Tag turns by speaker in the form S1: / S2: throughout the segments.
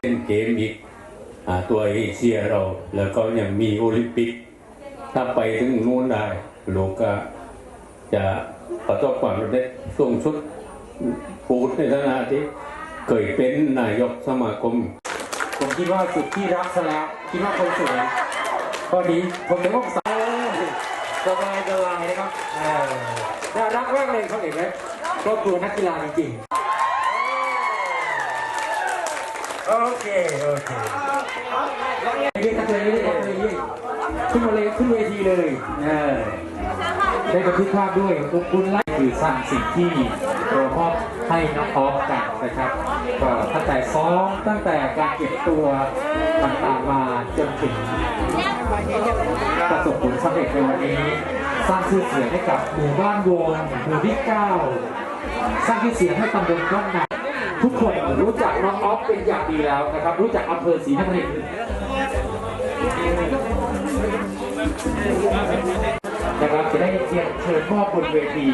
S1: เป็นเกมอีกอตัวเอเชียเรา แล้วก็ยังมีโอลิมปิก ถ้าไปถึงนู้นได้โลกก็จะประสบความสำเร็จสูงสุดพูดในฐานะที่เคยเป็นนายกสมาคม
S2: ผมคิดว่าสุดที่รักซะแล้วคิดว่าคนสวยพอดีผมถึงว่าสาวสบายสบายนะครับน่ารักมากเลยเขาเห็นไหมครอบครัวนักกีฬาจริงๆ โอเคโอเคเรียกกันเลยเรียกกันเลยขึ้นมาเลยขึ้นเวทีเลยเออได้บันทึกภาพด้วยขอบคุณไลฟ์คือสร้างสิ่งที่เรามอบให้น้องออฟกันนะครับก็ตั้งแต่ซ้อมตั้งแต่การเก็บตัวต่างๆมาจนถึงประสบผลสำเร็จในวันนี้ สร้างชื่อเสียงให้กับหมู่บ้านวงหมู่ที่เก้าสร้างชื่อเสียงให้ตำบลก้องนา ทุกคนรู้จักน้องออฟเป็นอย่างดีแล้วนะครับ รู้จักอำเภอศรีนครินทร์นะครับจะได้เชิญเชิญมอบบนเวที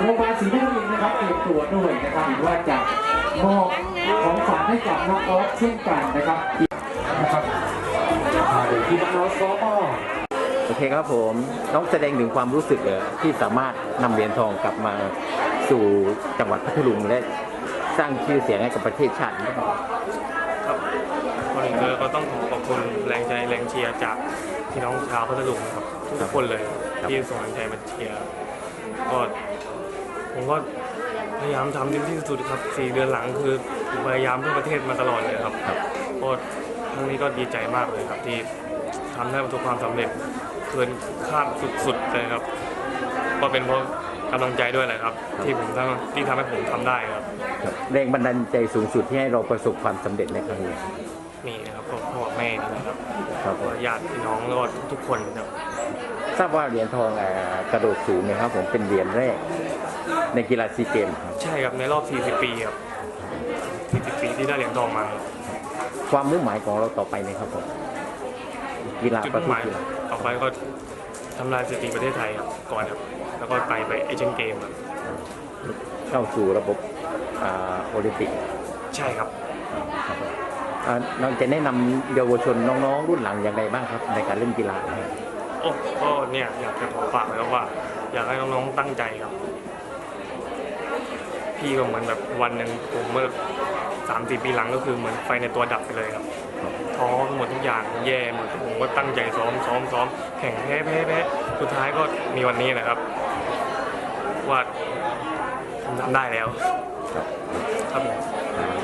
S2: โรงพยาบาลศรีนครินทร์นะครับเตรียมตัวด้วยนะครับหรือว่าจะมอบของฝากให้กับน้องออฟเช่นกันนะครับนะครับที่น้องออฟ
S3: โอเคครับผมน้องแสดงถึงความรู้สึกที่สามารถนำเหรียญทองกลับมาสู่จังหวัดพัทลุงและ สร้างชื่อเสียงให้กับประเทศชาตินะครับ
S4: ครับก่อนอื่นเลยก็ต้องขอขอบคุณแรงใจแรงเชียร์จากพี่น้องชาวพัทลุงนะครับทุกคนเลย
S3: ครับ
S4: ที่ส่งแรงใจมาเชียร์ก็ผมก็พยายามทำเต็มที่สุดครับสี่เดือนหลังคือพยายามเพื่อประเทศมาตลอดเลยครับก็ครั้งนี้ก็ดีใจมากเลยครับที่ทำได้ประสบความสำเร็จเกินคาดสุดๆเลยครับก็เป็นเพราะ กำลังใจด้วยแหละครับ ที่ผมทำที่ทำให้ผมทำได้ครับ
S3: ครับแรงบันดาลใจสูงสุดที่ให้เราประสบความสำเร็จในครั้งนี้
S4: นี่นะครับพ่อพ่อแม่นี่นะครับ
S3: ครับ
S4: แล้วก็ญาติพี่น้องแล้วก็ทุกคนครับ
S3: ทราบว่าเหรียญทองเอ่อกระโดดสูงเนะครับผมเป็นเหรียญแรก ในกีฬาซีเกมครับ
S4: ใช่ครับในรอบ 40 ปีครับ 40 ปีที่ได้เหรียญทองมาครับ
S3: ความมุ่งหมายของเราต่อไปนะครับผมกีฬา
S4: จุด
S3: ประ
S4: มุ่ง
S3: เภ
S4: ห
S3: ท
S4: มาย
S3: กีฬา
S4: ต่อไปก็ ทำลายสถิติประเทศไทยครับก่อนครับ แล้วก็ไปไปเอเชียนเกมครับ
S3: เข้าสู่ระบบอ่าโอลิมปิก
S4: ใช่ครับ
S3: อ่าเราจะแนะนำเยาวชนน้องๆ รุ่นหลังอย่างไรบ้างครับ ในการเล่นกีฬาครับ
S4: โอ้ก็เนี่ยอยากจะขอฝากไว้แล้วว่า อยากให้น้องๆตั้งใจครับ พี่ก็เหมือนแบบวันหนึ่งผมเมื่อสามสี่ปีหลังก็คือเหมือนไฟในตัวดับไปเลยครับท้อหมดทุกอย่างแย่หมดผมก็ตั้งใจซ้อมซ้อมซ้อมแข่งแพ้แพ้แพ้สุดท้ายก็มีวันนี้นะครับ ว่าผมทำได้แล้ว
S3: ครับ
S4: ครับผม